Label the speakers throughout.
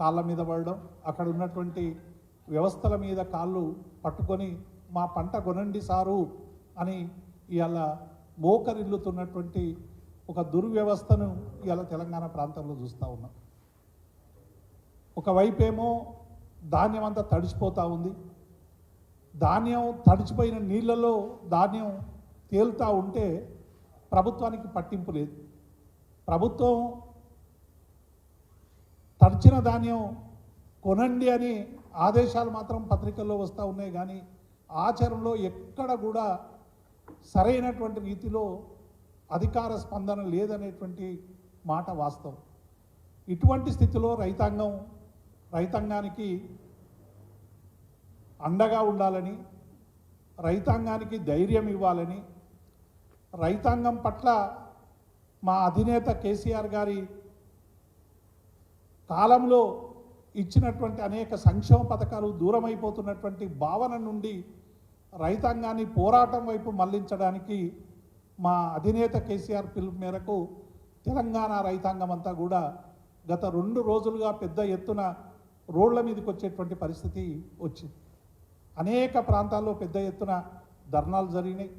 Speaker 1: కాళ్ళ మీద పడడం అక్కడ ఉన్నటువంటి వ్యవస్థల మీద కాళ్ళు పట్టుకొని మా పంట కొనండి సారు అని ఇవాళ మోకరిల్లుతున్నటువంటి ఒక దుర్వ్యవస్థను ఇవాళ తెలంగాణ ప్రాంతంలో చూస్తూ ఉన్నాం. ఒకవైపేమో ధాన్యం అంతా తడిచిపోతూ ఉంది. ధాన్యం తడిచిపోయిన నీళ్ళలో ధాన్యం తేలుతూ ఉంటే ప్రభుత్వానికి పట్టింపు లేదు. ప్రభుత్వం తడిచిన ధాన్యం కొనండి అని ఆదేశాలు మాత్రం పత్రికల్లో వస్తూ ఉన్నాయి. కానీ ఆచరణలో ఎక్కడ కూడా సరైనటువంటి రీతిలో అధికార స్పందన లేదనేటువంటి మాట వాస్తవం. ఇటువంటి స్థితిలో రైతాంగం రైతాంగానికి అండగా ఉండాలని రైతాంగానికి ధైర్యం ఇవ్వాలని రైతాంగం పట్ల మా అధినేత కేసీఆర్ గారి కాలంలో ఇచ్చినటువంటి అనేక సంక్షేమ పథకాలు దూరమైపోతున్నటువంటి భావన నుండి రైతాంగాన్ని పోరాటం వైపు మళ్ళించడానికి మా అధినేత కేసీఆర్ పిలుపు మేరకు తెలంగాణ రైతాంగం అంతా కూడా గత రెండు రోజులుగా పెద్ద ఎత్తున రోడ్ల మీదకి వచ్చేటువంటి పరిస్థితి వచ్చింది. అనేక ప్రాంతాల్లో పెద్ద ఎత్తున ధర్నాలు జరిగినాయి.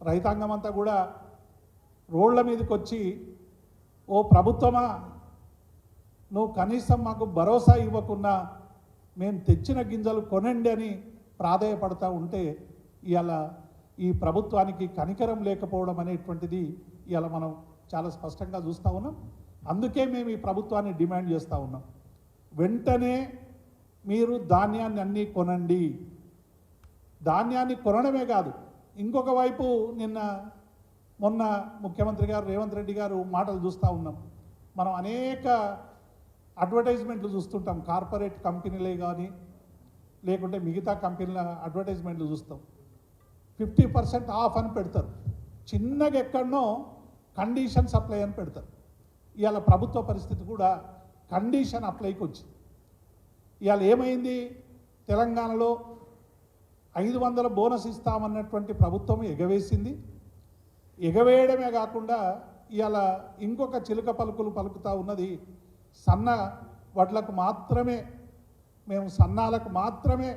Speaker 1: రైతాంగం అంతా కూడా రోడ్ల మీదకి వచ్చి ఓ ప్రభుత్వమా నువ్వు కనీసం మాకు భరోసా ఇవ్వకుండా మేము తెచ్చిన గింజలు కొనండి అని ప్రాధాయపడతా ఉంటే ఇవాళ ఈ ప్రభుత్వానికి కనికరం లేకపోవడం అనేటువంటిది ఇవాళ మనం చాలా స్పష్టంగా చూస్తూ ఉన్నాం. అందుకే మేము ఈ ప్రభుత్వాన్ని డిమాండ్ చేస్తూ ఉన్నాం. వెంటనే మీరు ధాన్యాన్ని అన్నీ కొనండి. ధాన్యాన్ని కొనడమే కాదు ఇంకొక వైపు నిన్న మొన్న ముఖ్యమంత్రి గారు రేవంత్ రెడ్డి గారు మాటలు చూస్తూ ఉన్నాం. మనం అనేక అడ్వర్టైజ్మెంట్లు చూస్తుంటాం. కార్పొరేట్ కంపెనీలే కానీ లేకుంటే మిగతా కంపెనీల అడ్వర్టైజ్మెంట్లు చూస్తాం. ఫిఫ్టీ పర్సెంట్ ఆఫ్ అని పెడతారు. చిన్నగా ఎక్కడనో కండిషన్ సప్లై అని పెడతారు. ఇవాళ ప్రభుత్వ పరిస్థితి కూడా కండిషన్ అప్లైకి వచ్చింది. ఇవాళ ఏమైంది? తెలంగాణలో ఐదు వందల బోనస్ ఇస్తామన్నటువంటి ప్రభుత్వం ఎగవేసింది. ఎగవేయడమే కాకుండా ఇవాళ ఇంకొక చిలుక పలుకులు పలుకుతా ఉన్నది సన్న వడ్లకు మాత్రమే మేము సన్నాలకు మాత్రమే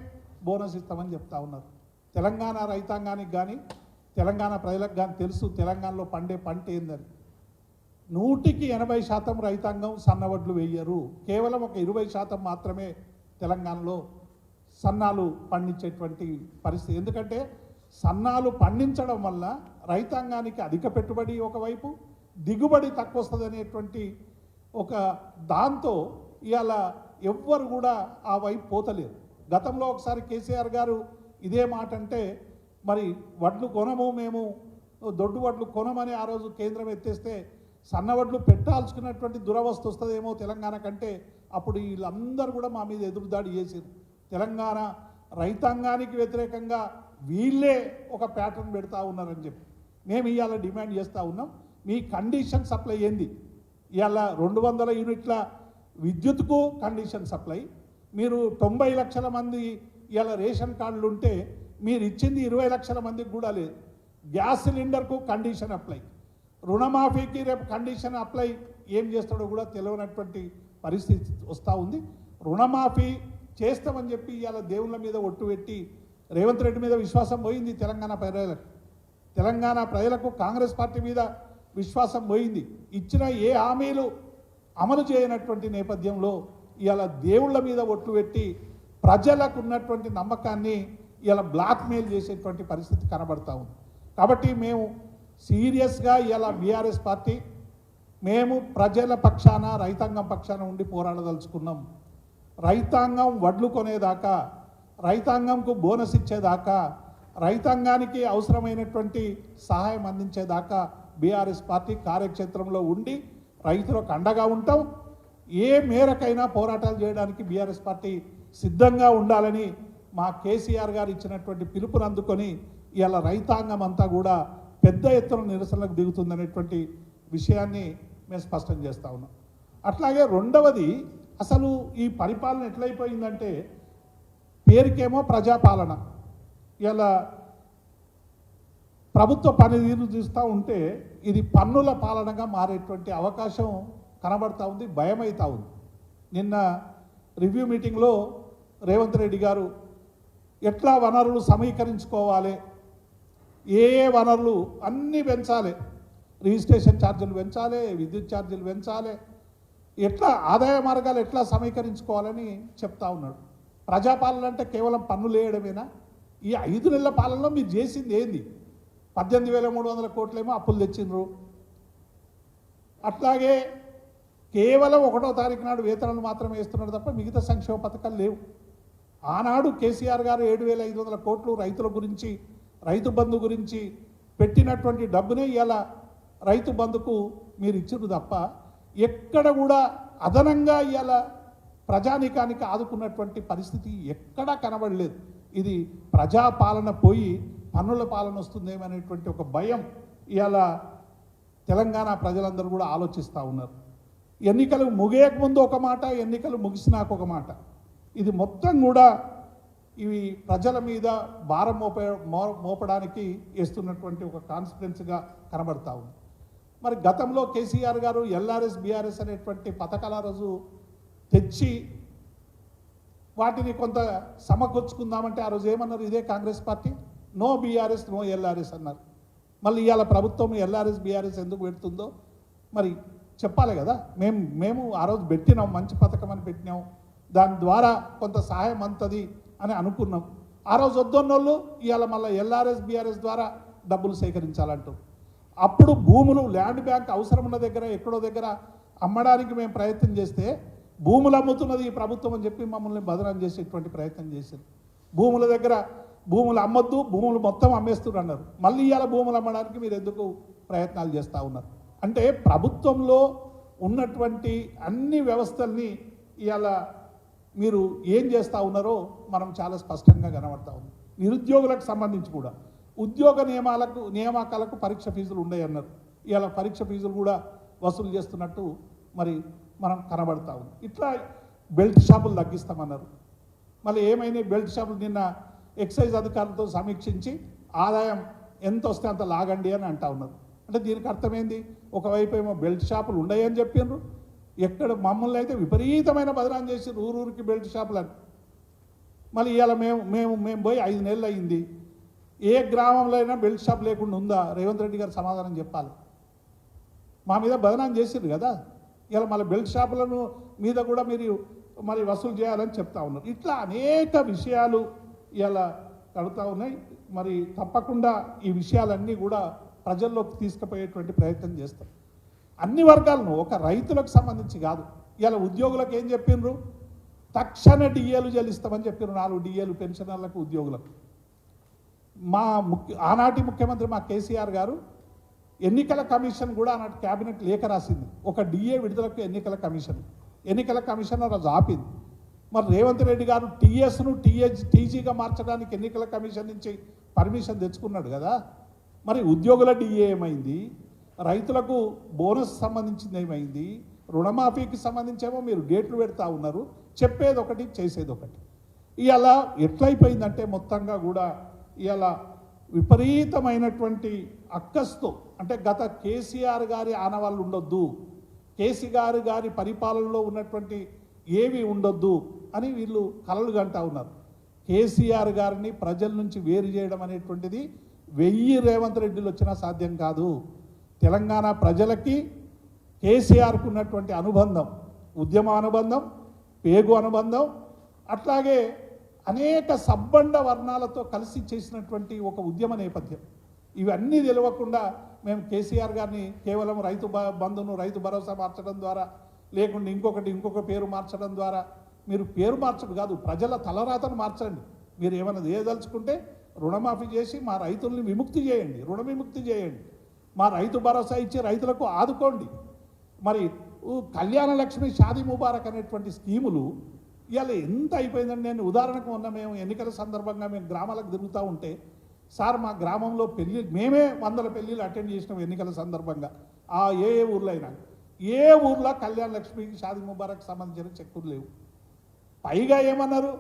Speaker 1: బోనస్ ఇస్తామని చెప్తా ఉన్నారు. తెలంగాణ రైతాంగానికి కానీ తెలంగాణ ప్రజలకు కానీ తెలుసు తెలంగాణలో పండే పంట ఏందని. నూటికి ఎనభై శాతం రైతాంగం సన్నవడ్లు వేయరు. కేవలం ఒక ఇరవై శాతం మాత్రమే తెలంగాణలో సన్నాలు పండించేటువంటి పరిస్థితి. ఎందుకంటే సన్నాలు పండించడం వల్ల రైతాంగానికి అధిక పెట్టుబడి ఒకవైపు దిగుబడి తక్కువ వస్తుంది అనేటువంటి ఒక దాంతో ఇవాళ ఎవ్వరు కూడా ఆ వైపు పోతలేరు. గతంలో ఒకసారి కేసీఆర్ గారు ఇదే మాట అంటే మరి వడ్లు కొనము మేము దొడ్డు వడ్లు కొనమని ఆ రోజు కేంద్రం ఎత్తేస్తే సన్న వడ్లు పెట్టాల్చుకున్నటువంటి దురవస్థ వస్తుందేమో తెలంగాణ కంటే అప్పుడు వీళ్ళందరూ కూడా మా మీద ఎదురుదాడి చేశారు తెలంగాణ రైతాంగానికి వ్యతిరేకంగా వీళ్ళే ఒక ప్యాటర్న్ పెడతా ఉన్నారని చెప్పి. మేము ఇవాళ డిమాండ్ చేస్తూ ఉన్నాం. మీ కండిషన్ సప్లై ఏంది? ఇవాళ రెండు వందల యూనిట్ల విద్యుత్కు కండిషన్ సప్లై మీరు తొంభై లక్షల మంది ఇవాళ రేషన్ కార్డులు ఉంటే మీరు ఇచ్చింది ఇరవై లక్షల మందికి కూడా లేదు. గ్యాస్ సిలిండర్కు కండిషన్ అప్లై రుణమాఫీకి రేపు కండిషన్ అప్లై ఏం చేస్తాడో కూడా తెలియనటువంటి పరిస్థితి వస్తూ ఉంది. రుణమాఫీ చేస్తామని చెప్పి ఇవాళ దేవుళ్ళ మీద ఒట్టు పెట్టి రేవంత్ రెడ్డి మీద విశ్వాసం పోయింది తెలంగాణ ప్రజలకు. తెలంగాణ ప్రజలకు కాంగ్రెస్ పార్టీ మీద విశ్వాసం పోయింది. ఇచ్చిన ఏ హామీలు అమలు చేయనటువంటి నేపథ్యంలో ఇవాళ దేవుళ్ళ మీద ఒట్టు పెట్టి ప్రజలకు ఉన్నటువంటి నమ్మకాన్ని ఇలా బ్లాక్మెయిల్ చేసేటువంటి పరిస్థితి కనబడతా ఉంది. కాబట్టి మేము సీరియస్గా ఇలా బీఆర్ఎస్ పార్టీ మేము ప్రజల పక్షాన రైతాంగం పక్షాన ఉండి పోరాడదలుచుకున్నాం. రైతాంగం వడ్లు కొనేదాకా రైతాంగంకు బోనస్ ఇచ్చేదాకా రైతాంగానికి అవసరమైనటువంటి సహాయం అందించేదాకా బీఆర్ఎస్ పార్టీ కార్యక్షేత్రంలో ఉండి రైతులకు అండగా ఉంటాం. ఏ మేరకైనా పోరాటాలు చేయడానికి బీఆర్ఎస్ పార్టీ సిద్ధంగా ఉండాలని మా కేసీఆర్ గారు ఇచ్చినటువంటి పిలుపును అందుకొని ఇలా రైతాంగం అంతా కూడా పెద్ద ఎత్తున నిరసనలకు దిగుతుందనేటువంటి విషయాన్ని మేము స్పష్టం చేస్తా ఉన్నాం. అట్లాగే రెండవది అసలు ఈ పరిపాలన ఎట్లయిపోయిందంటే పేరుకేమో ప్రజాపాలన. ఇలా ప్రభుత్వ పనితీరు చూస్తూ ఉంటే ఇది పన్నుల పాలనగా మారేటువంటి అవకాశం కనబడతా ఉంది భయం అవుతా ఉంది. నిన్న రివ్యూ మీటింగ్లో రేవంత్ రెడ్డి గారు ఎట్లా వనరులు సమీకరించుకోవాలి ఏ ఏ వనరులు అన్నీ పెంచాలి రిజిస్ట్రేషన్ ఛార్జీలు పెంచాలి విద్యుత్ ఛార్జీలు పెంచాలి ఎట్లా ఆదాయ మార్గాలు ఎట్లా సమీకరించుకోవాలని చెప్తా ఉన్నాడు. ప్రజాపాలన అంటే కేవలం పన్నులు వేయడమేనా? ఈ ఐదు నెలల పాలనలో మీరు చేసింది ఏంది? పద్దెనిమిది వేల మూడు వందల కోట్లేమో అప్పులు తెచ్చిండ్రు. అట్లాగే కేవలం ఒకటో తారీఖు నాడు వేతనాలు మాత్రమే వేస్తున్నాడు తప్ప మిగతా సంక్షేమ పథకాలు లేవు. ఆనాడు కేసీఆర్ గారు ఏడు వేల ఐదు వందల కోట్లు రైతుల గురించి రైతు బంధు గురించి పెట్టినటువంటి డబ్బునే ఇవాళ రైతు బంధుకు మీరు ఇచ్చారు తప్ప ఎక్కడ కూడా అదనంగా ఇవాళ ప్రజానీకానికి ఆదుకున్నటువంటి పరిస్థితి ఎక్కడా కనబడలేదు. ఇది ప్రజాపాలన పోయి పన్నుల పాలన వస్తుందేమనేటువంటి ఒక భయం ఇవాళ తెలంగాణ ప్రజలందరూ కూడా ఆలోచిస్తూ ఉన్నారు. ఎన్నికలు ముగియకముందు ఒక మాట ఎన్నికలు ముగిసినాక ఒక మాట. ఇది మొత్తం కూడా ఇవి ప్రజల మీద భారం మోపే మో- మోపడానికి వేస్తున్నటువంటి ఒక కాన్స్పిరెన్స్గా కనబడతా ఉంది. మరి గతంలో కేసీఆర్ గారు ఎల్ఆర్ఎస్ బీఆర్ఎస్ అనేటువంటి పథకాల రోజు తెచ్చి వాటిని కొంత సమకూర్చుకుందామంటే ఆ రోజు ఏమన్నారు ఇదే Congress party? No BRS no LRS అన్నారు. మళ్ళీ ఇవాళ ప్రభుత్వం ఎల్ఆర్ఎస్ బీఆర్ఎస్ ఎందుకు పెడుతుందో మరి చెప్పాలి కదా. మేము మేము ఆ రోజు పెట్టినాం మంచి పథకం అని పెట్టినాం. దాని ద్వారా కొంత సహాయం అంతది అని అనుకున్నాం. ఆ రోజు వద్దన్నోళ్ళు ఇవాళ మళ్ళీ ఎల్ఆర్ఎస్ బీఆర్ఎస్ ద్వారా డబ్బులు సేకరించాలంటూ. అప్పుడు భూములు ల్యాండ్ బ్యాంక్ అవసరం ఉన్న దగ్గర ఎక్కడో దగ్గర అమ్మడానికి మేము ప్రయత్నం చేస్తే భూములు అమ్ముతున్నది ఈ ప్రభుత్వం అని చెప్పి మమ్మల్ని భద్రం చేసేటువంటి ప్రయత్నం చేశారు. భూముల దగ్గర భూములు అమ్మొద్దు భూములు మొత్తం అమ్మేస్తున్నారు అన్నారు. మళ్ళీ ఇవాళ భూములు అమ్మడానికి మీరు ఎందుకు ప్రయత్నాలు చేస్తూ ఉన్నారు? అంటే ప్రభుత్వంలో ఉన్నటువంటి అన్ని వ్యవస్థల్ని ఇవాళ మీరు ఏం చేస్తూ ఉన్నారో మనం చాలా స్పష్టంగా కనబడతా ఉంది నిరుద్యోగులకు సంబంధించి కూడా. ఉద్యోగ నియమాలకు నియామకాలకు పరీక్ష ఫీజులు ఉన్నాయన్నారు ఇవాళ పరీక్ష ఫీజులు కూడా వసూలు చేస్తున్నట్టు మరి మనం కనబడతా ఉంది ఇట్లా బెల్ట్ షాపులు తగ్గిస్తామన్నారు. మళ్ళీ ఏమైనా బెల్ట్ షాపులు నిన్న ఎక్సైజ్ అధికారులతో సమీక్షించి ఆదాయం ఎంత వస్తే అంత లాగండి అని అంటా ఉన్నారు. అంటే దీనికి అర్థమైంది? ఒకవైపు ఏమో బెల్ట్ షాపులు ఉన్నాయని చెప్పిండ్రు ఎక్కడ మమ్మల్ని అయితే విపరీతమైన బదనాం చేసి ఊరూరికి బెల్ట్ షాపులు అని. మళ్ళీ ఇవాళ మేము మేము మేము పోయి ఐదు నెలలు అయింది. ఏ గ్రామంలో అయినా బెల్ట్ షాప్ లేకుండా ఉందా? రేవంత్ రెడ్డి గారు సమాధానం చెప్పాలి. మా మీద బదనాం చేసిండ్రు కదా. ఇలా మళ్ళీ బెల్ట్ షాపులను మీద కూడా మీరు మరి వసూలు చేయాలని చెప్తా ఉన్నారు. ఇట్లా అనేక విషయాలు ఇలా కడుతూ ఉన్నాయి. మరి తప్పకుండా ఈ విషయాలన్నీ కూడా ప్రజల్లోకి తీసుకుపోయేటువంటి ప్రయత్నం చేస్తాం. అన్ని వర్గాలను ఒక రైతులకు సంబంధించి కాదు. ఇలా ఉద్యోగులకు ఏం చెప్పిండ్రు తక్షణ డిఏలు చెల్లిస్తామని చెప్పారు నాలుగు డిఏలు పెన్షనర్లకు ఉద్యోగులకు. మా ముఖ్య ఆనాటి ముఖ్యమంత్రి మా కేసీఆర్ గారు ఎన్నికల కమిషన్ కూడా ఆనాటి క్యాబినెట్ లేఖ రాసింది. ఒక డిఏ విడుదలకు ఎన్నికల కమిషన్. ఎన్నికల కమిషన్ ఆ ఆపింది. మరి రేవంత్ రెడ్డి గారు టీఎస్ను టీఎస్ టీజీగా మార్చడానికి ఎన్నికల కమిషన్ నుంచి పర్మిషన్ తెచ్చుకున్నాడు కదా. మరి ఉద్యోగుల డిఏ ఏమైంది? రైతులకు బోనస్ సంబంధించింది ఏమైంది? రుణమాఫీకి సంబంధించేమో మీరు డేట్లు పెడతా ఉన్నారు. చెప్పేది ఒకటి చేసేది ఒకటి. ఇలా ఎట్లయిపోయిందంటే మొత్తంగా కూడా ఇలా విపరీతమైనటువంటి అక్కస్తో. అంటే గత కేసీఆర్ గారి ఆనవాళ్ళు ఉండొద్దు. కేసీఆర్ గారి పరిపాలనలో ఉన్నటువంటి ఏవి ఉండొద్దు అని వీళ్ళు కలలు కంటా ఉన్నారు. కేసీఆర్ గారిని ప్రజల నుంచి వేరు చేయడం అనేటువంటిది వెయ్యి రేవంత్ రెడ్డిలు వచ్చినా సాధ్యం కాదు. తెలంగాణ ప్రజలకి కేసీఆర్కు ఉన్నటువంటి అనుబంధం ఉద్యమ అనుబంధం పేగు అనుబంధం అట్లాగే అనేక సబ్బండ వర్ణాలతో కలిసి చేసినటువంటి ఒక ఉద్యమ నేపథ్యం. ఇవన్నీ తెలియకుండా మేము కేసీఆర్ గారిని కేవలం రైతు బ- బంధును రైతు భరోసా మార్చడం ద్వారా లేకుంటే ఇంకొకటి ఇంకొక పేరు మార్చడం ద్వారా మీరు పేరు మార్చడం కాదు ప్రజల తలరాతను మార్చండి. మీరు ఏమైనా చేయదలుచుకుంటే రుణమాఫీ చేసి మా రైతుల్ని విముక్తి చేయండి రుణ విముక్తి చేయండి. మా రైతు భరోసా ఇచ్చి రైతులకు ఆదుకోండి. మరి కళ్యాణ లక్ష్మి షాదీ ముబారక్ అనేటువంటి స్కీములు ఇవాళ ఎంత అయిపోయిందండి? నేను ఉదాహరణకు ఉన్న మేము ఎన్నికల సందర్భంగా మేము గ్రామాలకు తిరుగుతూ ఉంటే సార్ మా గ్రామంలో పెళ్ళి మేమే వందల పెళ్ళిళ్ళు అటెండ్ చేసినాం ఎన్నికల సందర్భంగా. ఆ ఏ ఏ ఊర్లో అయినా ఏ ఊర్లో కళ్యాణ లక్ష్మి షాది ముబారక్ సంబంధించిన చెక్కులు లేవు. పైగా ఏమన్నారు?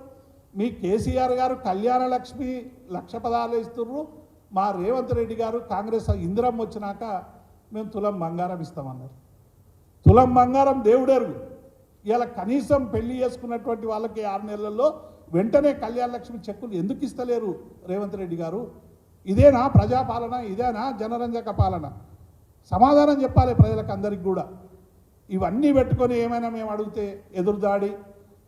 Speaker 1: మీ కేసీఆర్ గారు కళ్యాణ లక్ష్మి లక్ష పదాలు ఇస్తున్నారు మా రేవంత్ రెడ్డి గారు కాంగ్రెస్ ఇందిరం వచ్చినాక మేము తులం బంగారం ఇస్తామన్నారు. తులం బంగారం దేవుడెరుగు ఇలా కనీసం పెళ్ళి చేసుకున్నటువంటి వాళ్ళకి ఆరు నెలల్లో వెంటనే కళ్యాణ లక్ష్మి చెక్కులు ఎందుకు ఇస్తలేరు రేవంత్ రెడ్డి గారు? ఇదేనా ప్రజాపాలన? ఇదేనా జనరంజక పాలన? సమాధానం చెప్పాలి ప్రజలకు అందరికి కూడా. ఇవన్నీ పెట్టుకొని ఏమైనా మేము అడిగితే ఎదురుదాడి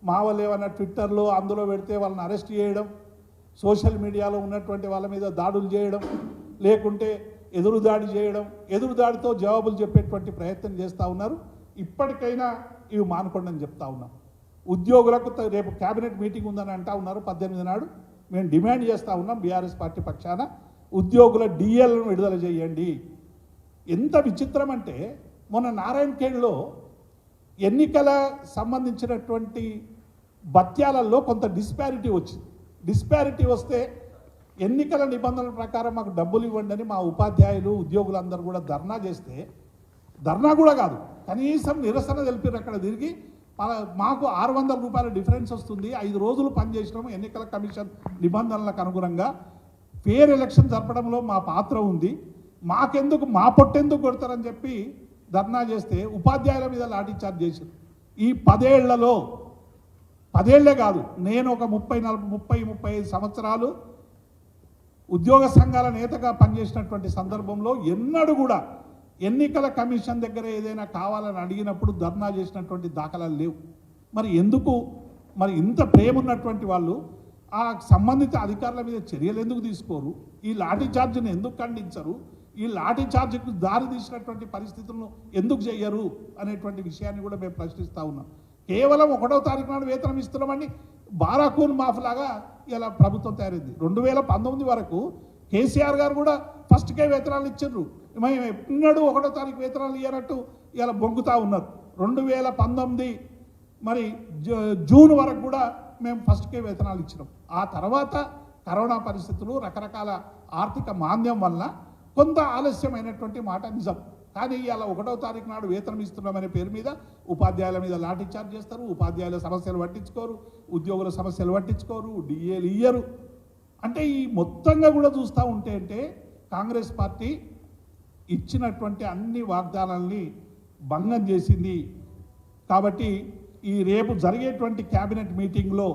Speaker 1: మా వాళ్ళు ఏమైనా ట్విట్టర్లో అందులో పెడితే వాళ్ళని అరెస్ట్ చేయడం సోషల్ మీడియాలో ఉన్నటువంటి వాళ్ళ మీద దాడులు చేయడం లేకుంటే ఎదురుదాడి చేయడం ఎదురుదాడితో జవాబులు చెప్పేటువంటి ప్రయత్నం చేస్తూ ఉన్నారు. ఇప్పటికైనా ఇవి మానుకోండి అని చెప్తా ఉన్నాం. ఉద్యోగులకు రేపు క్యాబినెట్ మీటింగ్ ఉందని అంటా ఉన్నారు పద్దెనిమిది నాడు. మేము డిమాండ్ చేస్తూ ఉన్నాం బీఆర్ఎస్ పార్టీ పక్షాన. ఉద్యోగుల డిఎల్ను విడుదల చేయండి. ఎంత విచిత్రం అంటే మొన్న నారాయణఖేడ్లో ఎన్నికల సంబంధించినటువంటి భత్యాలలో కొంత డిస్పారిటీ వచ్చింది. డిస్పారిటీ వస్తే ఎన్నికల నిబంధనల ప్రకారం మాకు డబ్బులు ఇవ్వండి అని మా ఉపాధ్యాయులు ఉద్యోగులందరూ కూడా ధర్నా చేస్తే ధర్నా కూడా కాదు కనీసం నిరసన తెలిపారు అక్కడ తిరిగి మాకు ఆరు వందల రూపాయల డిఫరెన్స్ వస్తుంది ఐదు రోజులు పనిచేసినాము ఎన్నికల కమిషన్ నిబంధనలకు అనుగుణంగా ఫేర్ ఎలక్షన్ జరపడంలో మా పాత్ర ఉంది మాకెందుకు మా పొట్టెందుకు కొడతారని చెప్పి ధర్నా చేస్తే ఉపాధ్యాయుల మీద లాఠీ చార్జ్ చేశారు. ఈ పదేళ్ళలో పదేళ్ళే కాదు నేను ఒక ముప్పై నలభై ముప్పై ముప్పై ఐదు సంవత్సరాలు ఉద్యోగ సంఘాల నేతగా పనిచేసినటువంటి సందర్భంలో ఎన్నడూ కూడా ఎన్నికల కమిషన్ దగ్గర ఏదైనా కావాలని అడిగినప్పుడు ధర్నా చేసినటువంటి దాఖలాలు లేవు. మరి ఎందుకు మరి ఇంత ప్రేమ ఉన్నటువంటి వాళ్ళు ఆ సంబంధిత అధికారుల మీద చర్యలు ఎందుకు తీసుకోరు? ఈ లాఠీ ఛార్జ్ని ఎందుకు ఖండించరు? ఈ లాఠీ ఛార్జ్కు దారి తీసినటువంటి పరిస్థితులను ఎందుకు చెయ్యరు అనేటువంటి విషయాన్ని కూడా మేము ప్రశ్నిస్తూ ఉన్నాం. కేవలం ఒకటో తారీఖు నాడు వేతనం ఇస్తున్నామని బారాకూన్ మాఫ్లాగా ఇలా ప్రభుత్వం తయారైంది. రెండు వేల పంతొమ్మిది వరకు కేసీఆర్ గారు కూడా ఫస్ట్కే వేతనాలు ఇచ్చారు మేము ఎన్నడూ ఒకటో తారీఖు వేతనాలు ఇవ్వనట్టు ఇలా బొంగుతా ఉన్నారు. రెండు వేల పంతొమ్మిది మరి జూన్ వరకు కూడా మేము ఫస్ట్కే వేతనాలు ఇచ్చినాం. ఆ తర్వాత కరోనా పరిస్థితులు రకరకాల ఆర్థిక మాంద్యం వల్ల కొంత ఆలస్యమైనటువంటి మాట నిజం. కానీ ఇలా ఒకటో తారీఖు నాడు వేతనం ఇస్తున్నామనే పేరు మీద ఉపాధ్యాయుల మీద లాఠీ చార్జ్ చేస్తారు. ఉపాధ్యాయుల సమస్యలు పట్టించుకోరు. ఉద్యోగుల సమస్యలు పట్టించుకోరు. డిఏలు ఇయ్యరు. అంటే ఈ మొత్తంగా కూడా చూస్తూ ఉంటే అంటే కాంగ్రెస్ పార్టీ ఇచ్చినటువంటి అన్ని వాగ్దానాల్ని భంగం చేసింది. కాబట్టి ఈ రేపు జరిగేటువంటి క్యాబినెట్ మీటింగ్లో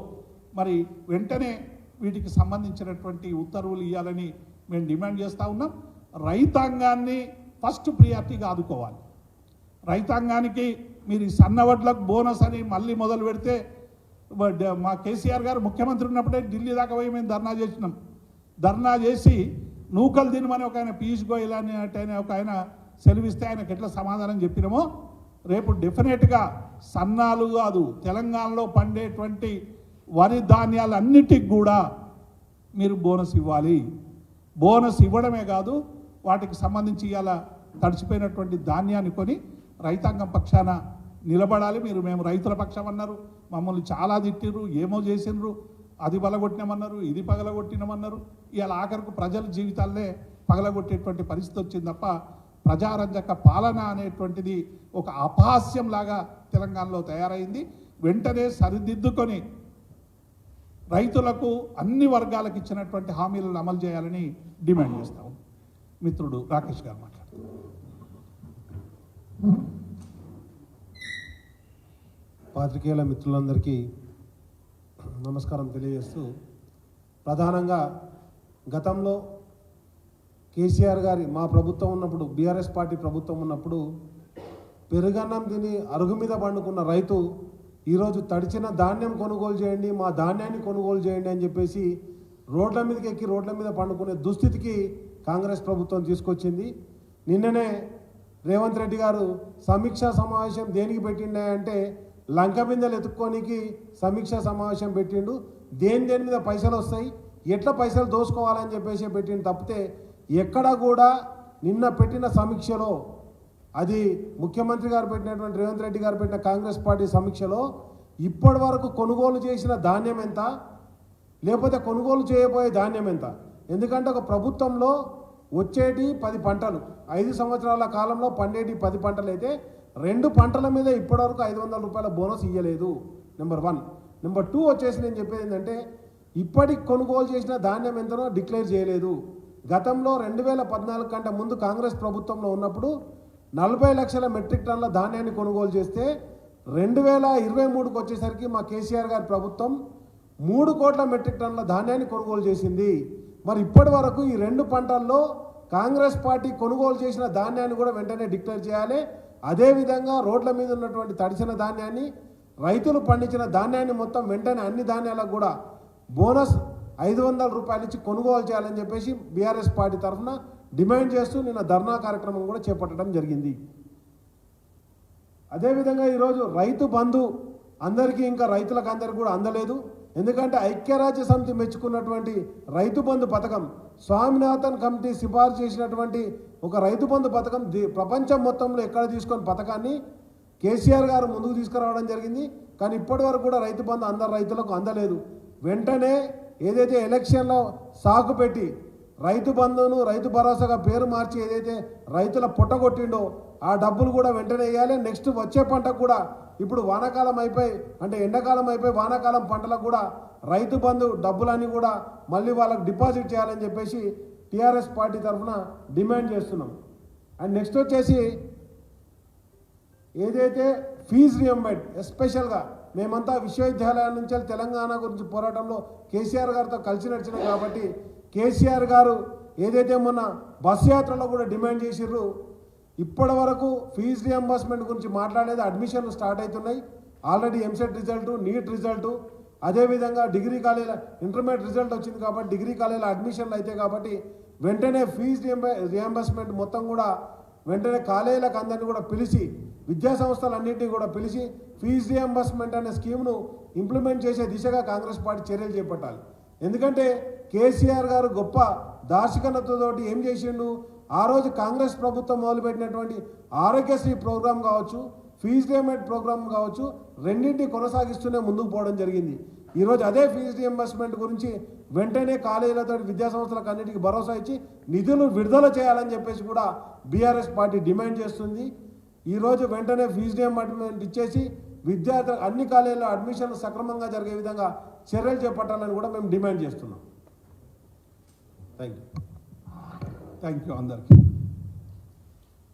Speaker 1: మరి వెంటనే వీటికి సంబంధించినటువంటి ఉత్తర్వులు ఇవ్వాలని మేము డిమాండ్ చేస్తూ ఉన్నాం. రైతాంగాన్ని ఫస్ట్ ప్రియారిటీగా ఆదుకోవాలి రైతాంగానికి మీరు ఈ సన్నవడ్లకు బోనస్ అని మళ్ళీ మొదలు పెడితే మా కేసీఆర్ గారు ముఖ్యమంత్రి ఉన్నప్పుడే ఢిల్లీ దాకా పోయి మేము ధర్నా చేసినాం. ధర్నా చేసి నూకలు తినమని ఒక ఆయన పీయూష్ గోయల్ అని ఒక ఆయన సెలవిస్తే ఆయనకి ఎట్లా సమాధానం చెప్పినామో రేపు డెఫినెట్గా సన్నాలు కాదు తెలంగాణలో పండేటువంటి వరి ధాన్యాలన్నిటికి కూడా మీరు బోనస్ ఇవ్వాలి. బోనస్ ఇవ్వడమే కాదు వాటికి సంబంధించి ఇవాళ తడిచిపోయినటువంటి ధాన్యాన్ని కొని రైతాంగం పక్షాన నిలబడాలి. మీరు మేము రైతుల పక్షం అన్నారు. మమ్మల్ని చాలా తిట్టిర్రు ఏమో చేసిండ్రు. అది పగలగొట్టినామన్నారు ఇది పగలగొట్టినామన్నారు. ఇవాళ ఆఖరికి ప్రజల జీవితాలనే పగలగొట్టేటువంటి పరిస్థితి వచ్చింది తప్ప ప్రజారంజక పాలన అనేటువంటిది ఒక అపహాస్యం లాగా తెలంగాణలో తయారైంది. వెంటనే సరిదిద్దుకొని రైతులకు అన్ని వర్గాలకు ఇచ్చినటువంటి హామీలను అమలు చేయాలని డిమాండ్ చేస్తాం. మిత్రుడు రాకేష్ గారు మాట్లాడుతున్నారు.
Speaker 2: పాత్రికేయుల మిత్రులందరికీ నమస్కారం తెలియజేస్తూ ప్రధానంగా గతంలో కేసీఆర్ గారి మా ప్రభుత్వం ఉన్నప్పుడు బీఆర్ఎస్ పార్టీ ప్రభుత్వం ఉన్నప్పుడు పెరుగన్నం తిని అరుగు మీద పండుకున్న రైతు ఈరోజు తడిచిన ధాన్యం కొనుగోలు చేయండి మా ధాన్యాన్ని కొనుగోలు చేయండి అని చెప్పేసి రోడ్ల మీదకి ఎక్కి రోడ్ల మీద పండుకునే దుస్థితికి కాంగ్రెస్ ప్రభుత్వం తీసుకొచ్చింది. నిన్ననే రేవంత్ రెడ్డి గారు సమీక్షా సమావేశం దేనికి పెట్టిండే అంటే లంక బిందెలు ఎత్తుక్కోనికి సమీక్షా సమావేశం పెట్టిండు. దేని దేని మీద పైసలు వస్తాయి? ఎట్లా పైసలు దోసుకోవాలని చెప్పేసి పెట్టిండు తప్పితే ఎక్కడ కూడా నిన్న పెట్టిన సమీక్షలో అది ముఖ్యమంత్రి గారు పెట్టినటువంటి రేవంత్ రెడ్డి గారు పెట్టిన కాంగ్రెస్ పార్టీ సమీక్షలో ఇప్పటి వరకు కొనుగోలు చేసిన ధాన్యం ఎంత? లేకపోతే కొనుగోలు చేయబోయే ధాన్యం ఎంత? ఎందుకంటే ఒక ప్రభుత్వంలో వచ్చేటి పది పంటలు ఐదు సంవత్సరాల కాలంలో పండేటి పది పంటలు అయితే రెండు పంటల మీద ఇప్పటివరకు ఐదు వందల రూపాయల బోనస్ ఇవ్వలేదు నెంబర్ వన్. నెంబర్ టూ వచ్చేసి నేను చెప్పేది ఏంటంటే ఇప్పటికి కొనుగోలు చేసిన ధాన్యం ఎంతనో డిక్లేర్ చేయలేదు. గతంలో రెండు వేల పద్నాలుగు కంటే ముందు కాంగ్రెస్ ప్రభుత్వంలో ఉన్నప్పుడు నలభై లక్షల మెట్రిక్ టన్నుల ధాన్యాన్ని కొనుగోలు చేస్తే రెండు వేల ఇరవై మూడుకి వచ్చేసరికి మా కేసీఆర్ గారి ప్రభుత్వం మూడు కోట్ల మెట్రిక్ టన్నుల ధాన్యాన్ని కొనుగోలు చేసింది. మరి ఇప్పటి వరకు ఈ రెండు పంటల్లో కాంగ్రెస్ పార్టీ కొనుగోలు చేసిన ధాన్యాన్ని కూడా వెంటనే డిక్లేర్ చేయాలి. అదేవిధంగా రోడ్ల మీద ఉన్నటువంటి తడిసిన ధాన్యాన్ని రైతులు పండించిన ధాన్యాన్ని మొత్తం వెంటనే అన్ని ధాన్యాలకు కూడా బోనస్ ఐదు వందల రూపాయలు ఇచ్చి కొనుగోలు చేయాలని చెప్పేసి బీఆర్ఎస్ పార్టీ తరఫున డిమాండ్ చేస్తూ నిన్న ధర్నా కార్యక్రమం కూడా చేపట్టడం జరిగింది. అదేవిధంగా ఈరోజు రైతు బంధు అందరికీ ఇంకా రైతులకు అందరికీ కూడా అందలేదు. ఎందుకంటే ఐక్యరాజ్య సమితి మెచ్చుకున్నటువంటి రైతు బంధు పథకం స్వామినాథన్ కమిటీ సిఫార్సు చేసినటువంటి ఒక రైతు బంధు పథకం ప్రపంచం మొత్తంలో ఎక్కడ తీసుకొని పథకాన్ని కేసీఆర్ గారు ముందుకు తీసుకురావడం జరిగింది. కానీ ఇప్పటి వరకు కూడా రైతు బంధు అందరు రైతులకు అందలేదు. వెంటనే ఏదైతే ఎలక్షన్లో సాకు పెట్టి రైతు బంధును రైతు భరోసాగా పేరు మార్చి ఏదైతే రైతుల పుట్టగొట్టిండో ఆ డబ్బులు కూడా వెంటనే వేయాలి. నెక్స్ట్ వచ్చే పంటకు కూడా ఇప్పుడు వానాకాలం అయిపోయి అంటే ఎండాకాలం అయిపోయి వానాకాలం పంటలకు కూడా రైతు బంధు డబ్బులన్నీ కూడా మళ్ళీ వాళ్ళకు డిపాజిట్ చేయాలని చెప్పేసి టీఆర్ఎస్ పార్టీ తరఫున డిమాండ్ చేస్తున్నాం. అండ్ నెక్స్ట్ వచ్చేసి ఏదైతే ఫీజు రియంబెడ్ ఎస్పెషల్గా మేమంతా విశ్వవిద్యాలయాల నుంచి తెలంగాణ గురించి పోరాటంలో కేసీఆర్ గారితో కలిసి నడిచినాం కాబట్టి కేసీఆర్ గారు ఏదైతే మొన్న బస్ యాత్రలో కూడా డిమాండ్ చేసిర్రు ఇప్పటి వరకు ఫీజు రియంబర్స్మెంట్ గురించి మాట్లాడేది అడ్మిషన్లు స్టార్ట్ అవుతున్నాయి. Already EAMCET result NEET result అదేవిధంగా డిగ్రీ కాలేజీల ఇంటర్మీడియట్ రిజల్ట్ వచ్చింది కాబట్టి డిగ్రీ కాలేజీల అడ్మిషన్లు అయితే కాబట్టి వెంటనే ఫీజు రియంబర్స్మెంట్ మొత్తం కూడా వెంటనే కాలేజీలకు అందరినీ కూడా పిలిచి విద్యా సంస్థలన్నింటినీ కూడా పిలిచి ఫీజు రియంబర్స్మెంట్ అనే స్కీమ్ను ఇంప్లిమెంట్ చేసే దిశగా కాంగ్రెస్ పార్టీ చర్యలు చేపట్టాలి. ఎందుకంటే కేసీఆర్ గారు గొప్ప దార్శికతతోటి ఏం చేసిండు? ఆ రోజు కాంగ్రెస్ ప్రభుత్వం మొదలుపెట్టినటువంటి ఆరోగ్యశ్రీ ప్రోగ్రాం కావచ్చు ఫీజు రియంబర్స్మెంట్ ప్రోగ్రామ్ కావచ్చు రెండింటిని కొనసాగిస్తూనే ముందుకు పోవడం జరిగింది. ఈరోజు అదే ఫీజు రియంబర్స్మెంట్ గురించి వెంటనే కాలేజీలతో విద్యా సంస్థలకు అన్నిటికీ భరోసా ఇచ్చి నిధులు విడుదల చేయాలని చెప్పేసి కూడా బీఆర్ఎస్ పార్టీ డిమాండ్ చేస్తుంది. ఈరోజు వెంటనే ఫీజు రియంబర్స్మెంట్ ఇచ్చేసి విద్యార్థులు అన్ని కాలేజీల్లో అడ్మిషన్లు సక్రమంగా జరిగే విధంగా చర్యలు చేపట్టాలని కూడా మేము డిమాండ్ చేస్తున్నాం. థ్యాంక్ యూ
Speaker 1: థ్యాంక్ యూ అందరికీ